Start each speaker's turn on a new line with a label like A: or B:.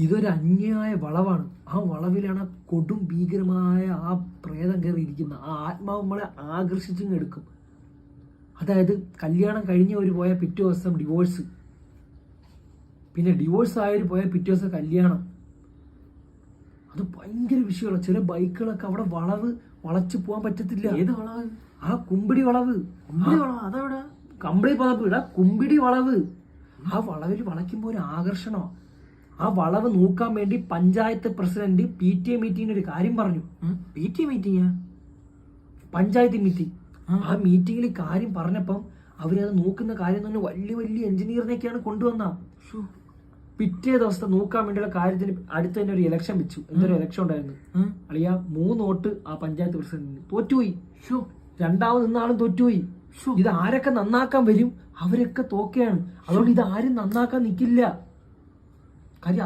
A: ഇതൊരു അന്യായ വളവാണ്. ആ വളവിലാണ് കൊടും ഭീകരമായ ആ പ്രേതം കയറിയിരിക്കുന്ന ആ ആത്മാവ് നമ്മളെ ആകർഷിച്ചും എടുക്കും അതായത് കല്യാണം കഴിഞ്ഞവർ പോയ പിറ്റേ ദിവസം ഡിവോഴ്സ് പിന്നെ ഡിവോഴ്സ് ആയവർ പോയ പിറ്റേ ദിവസം കല്യാണം. അത് ഭയങ്കര വിഷയമാണ്. ചില ബൈക്കുകളൊക്കെ അവിടെ വളവ് വളച്ചു പോകാൻ പറ്റത്തില്ല.
B: ഏത് വളവ്?
A: ആ കുമ്പിടി വളവ്.
B: കുമ്പിടി വളവ്? അതവിടെ?
A: കമ്പിളി പതപ്പ്. ഇടാ കുമ്പിടി വളവ്. ആ വളവിൽ വളയ്ക്കുമ്പോൾ ഒരു ആകർഷണം ആ വളവ് നോക്കാൻ വേണ്ടി panchayat president P T A മീറ്റിംഗിന് ഒരു കാര്യം പറഞ്ഞു.
B: P T A meeting
A: panchayat meeting ആ. മീറ്റിംഗിൽ കാര്യം പറഞ്ഞപ്പം അവരത് നോക്കുന്ന കാര്യം തന്നെ വലിയ വലിയ എഞ്ചിനീയറിനെയൊക്കെയാണ് കൊണ്ടുവന്ന. പിറ്റേ ദിവസത്തെ നോക്കാൻ വേണ്ടിയുള്ള കാര്യത്തിന് അടുത്ത് തന്നെ ഒരു ഇലക്ഷൻ വെച്ചു. എന്തൊരു ഇലക്ഷൻ ഉണ്ടായിരുന്നു? അളിയ മൂന്ന് വോട്ട് ആ പഞ്ചായത്ത് പ്രസിഡന്റിന്. തോറ്റുപോയി. രണ്ടാമത് നിന്നാളും തോറ്റുപോയി. ഇത് ആരൊക്കെ നന്നാക്കാൻ വരും? അവരൊക്കെ തോക്കയാണ് അതുകൊണ്ട് ഇത് ആരും നന്നാക്കാൻ നിൽക്കില്ല കാര്യം